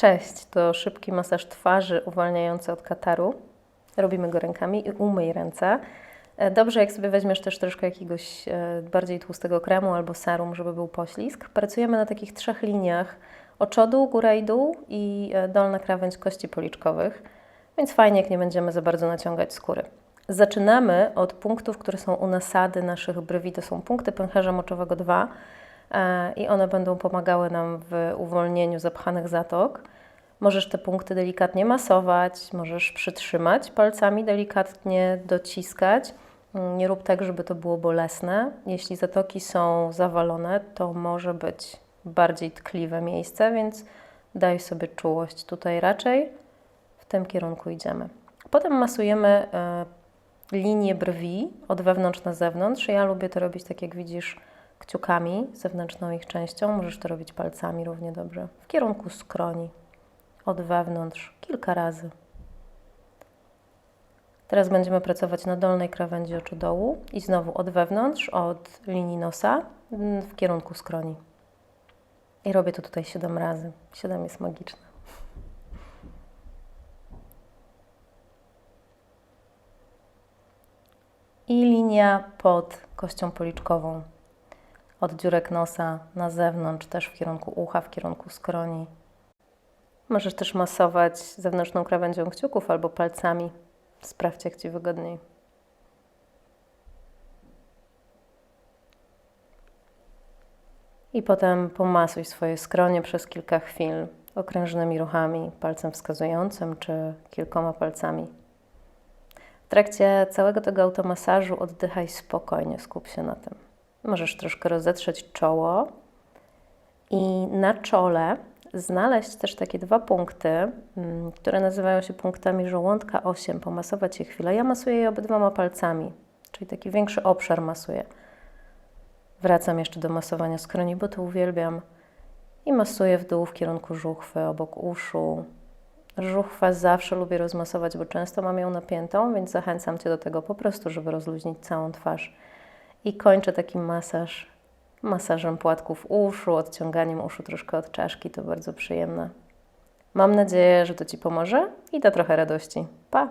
Cześć, to szybki masaż twarzy uwalniający od kataru. Robimy go rękami i umyj ręce. E, Dobrze, jak sobie weźmiesz też troszkę jakiegoś e, bardziej tłustego kremu albo serum, żeby był poślizg. Pracujemy na takich trzech liniach oczodu, góra i dół i e, dolna krawędź kości policzkowych, więc fajnie, jak nie będziemy za bardzo naciągać skóry. Zaczynamy od punktów, które są u nasady naszych brwi. To są punkty pęcherza moczowego 2 e, i one będą pomagały nam w uwolnieniu zapchanych zatok. Możesz te punkty delikatnie masować, możesz przytrzymać palcami, delikatnie dociskać. Mm, Nie rób tak, żeby to było bolesne. Jeśli zatoki są zawalone, to może być bardziej tkliwe miejsce, więc daj sobie czułość tutaj raczej. W tym kierunku idziemy. Potem masujemy e, linię brwi od wewnątrz na zewnątrz. Ja lubię to robić tak, jak widzisz, kciukami, zewnętrzną ich częścią. Możesz to robić palcami równie dobrze. W kierunku skroni, od wewnątrz, kilka razy. Teraz będziemy pracować na dolnej krawędzi oczu dołu i znowu od wewnątrz, od linii nosa mm, w kierunku skroni. I robię to tutaj 7 razy. 7 jest magiczne. I linia pod kością policzkową. Od dziurek nosa na zewnątrz, też w kierunku ucha, w kierunku skroni. Możesz też masować zewnętrzną krawędzią kciuków albo palcami. Sprawdź, jak Ci wygodniej. I potem pomasuj swoje skronie przez kilka chwil okrężnymi ruchami, palcem wskazującym czy kilkoma palcami. W trakcie całego tego automasażu oddychaj spokojnie, skup się na tym. Możesz troszkę rozetrzeć czoło i na czole znaleźć też takie dwa punkty, mm, które nazywają się punktami żołądka 8. Pomasować je chwilę. Ja masuję je obydwoma palcami, czyli taki większy obszar masuję. Wracam jeszcze do masowania skroni, bo to uwielbiam. I masuję w dół w kierunku żuchwy, obok uszu. Żuchwę zawsze lubię rozmasować, bo często mam ją napiętą, więc zachęcam Cię do tego po prostu, żeby rozluźnić całą twarz. I kończę taki masaż masażem płatków uszu, odciąganiem uszu troszkę od czaszki. To bardzo przyjemne. Mam nadzieję, że to Ci pomoże i da trochę radości. Pa!